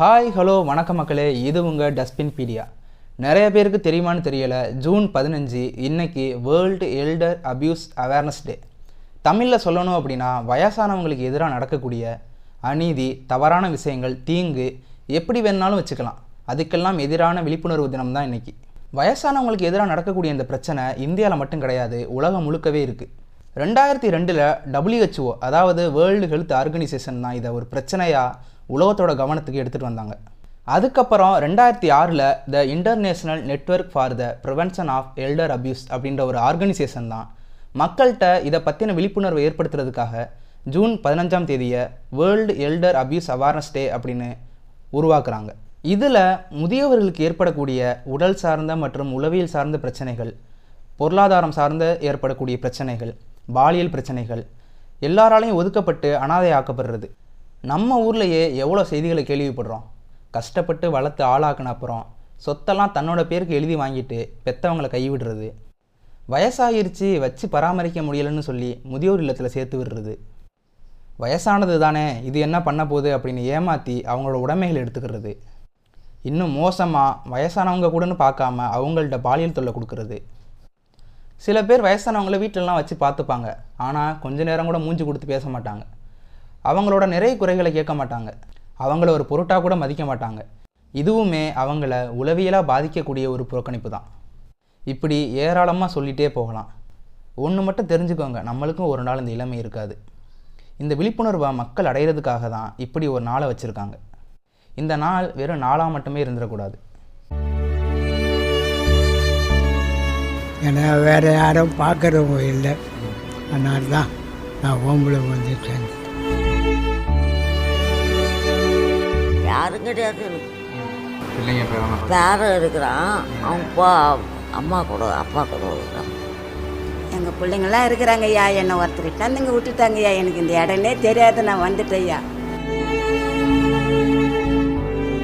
Hi hello வணக்கம் மக்களே. இது உங்கள் டஸ்ட்பின் பீடியா நிறைய பேருக்கு தெரியுமான்னு தெரியலை ஜூன் பதினஞ்சு இன்னைக்கு world elder abuse awareness day தமிழில் சொல்லணும் அப்படின்னா வயசானவங்களுக்கு எதிராக நடக்கக்கூடிய அநீதி தவறான விஷயங்கள் தீங்கு எப்படி வேணாலும் வச்சுக்கலாம். அதுக்கெல்லாம் எதிரான விழிப்புணர்வு தினம் தான் இன்றைக்கி வயசானவங்களுக்கு எதிராக நடக்கக்கூடிய இந்த பிரச்சனை இந்தியாவில் மட்டும் கிடையாது உலகம் முழுக்கவே இருக்குது ரெண்டாயிரத்தி ரெண்டில் டபிள்யூஹெச்ஓ அதாவது வேர்ல்டு ஹெல்த் ஆர்கனைசேஷன் தான் இதை ஒரு பிரச்சனையாக உலகத்தோட கவனத்துக்கு எடுத்துகிட்டு வந்தாங்க. அதுக்கப்புறம் ரெண்டாயிரத்தி ஆறில் the international network for the prevention of elder abuse அப்படின்ற ஒரு ஆர்கனைசேஷன் தான். மக்கள்கிட்ட இதை பற்றின விழிப்புணர்வை ஏற்படுத்துறதுக்காக ஜூன் பதினஞ்சாம் தேதியை world elder abuse awareness day அப்படின்னு உருவாக்குறாங்க. இதில் முதியவர்களுக்கு ஏற்படக்கூடிய உடல் சார்ந்த மற்றும் உளவியல் சார்ந்த பிரச்சனைகள் பொருளாதாரம் சார்ந்த ஏற்படக்கூடிய பிரச்சனைகள் பாலியல் பிரச்சனைகள் எல்லாராலையும் ஒதுக்கப்பட்டு அனாதை ஆக்கப்படுறது நம்ம ஊர்லேயே எவ்வளோ செய்திகளை கேள்விப்படுறோம்? கஷ்டப்பட்டு வளர்த்து ஆளாக்குன அப்புறம் சொத்தெல்லாம் தன்னோட பேருக்கு எழுதி வாங்கிட்டு பெத்தவங்களை கைவிடுறது. வயசாகிருச்சு வச்சு பராமரிக்க முடியலன்னு சொல்லி முதியோர் இல்லத்தில் சேர்த்து விடுறது. வயசானது தானே இது என்ன பண்ண போகுது அப்படின்னு ஏமாற்றி அவங்களோட உடைமைகள் எடுத்துக்கிறது. இன்னும் மோசமாக வயசானவங்க கூடன்னு பார்க்காம அவங்கள்ட்ட பாலியல் தொல்லை கொடுக்கறது. சில பேர் வயசானவங்கள வீட்டிலலாம் வச்சு பார்த்துப்பாங்க. ஆனால் கொஞ்ச நேரம் கூட மூஞ்சி கொடுத்து பேச மாட்டாங்க. அவங்களோட நிறைய குறைகளை கேட்க மாட்டாங்க. அவங்கள ஒரு பொருட்டாக கூட மதிக்க மாட்டாங்க. இதுவுமே அவங்கள உளவியலாக பாதிக்கக்கூடிய ஒரு புறக்கணிப்பு தான். இப்படி ஏராளமாக சொல்லிகிட்டே போகலாம். ஒன்று மட்டும் தெரிஞ்சுக்கோங்க நம்மளுக்கும் ஒரு நாள் இந்த இளமை இருக்காது. இந்த விழிப்புணர்வை மக்கள் அடையிறதுக்காக தான் இப்படி ஒரு நாளை வச்சுருக்காங்க. இந்த நாள் வெறும் நாளாக மட்டுமே இருந்துடக்கூடாது. ஏன்னா வேறு யாரும் பார்க்குறவங்க இல்லை. அதனால தான் நான் ஓம்புல வந்து சேர்ந்தேன் யாரும் கிடையாது எனக்கு பேரன் இருக்கிறான். அவன் அப்பா அம்மா கூட அப்பா கூட இருக்கிறான். எங்கள் பிள்ளைங்களாம் இருக்கிறாங்க ஐயா. என்னை ஒருத்தர் இட்டாந்துங்க விட்டுட்டாங்க ஐயா. எனக்கு இந்த இடமே தெரியாது. நான் வந்துட்டேன் ஐயா.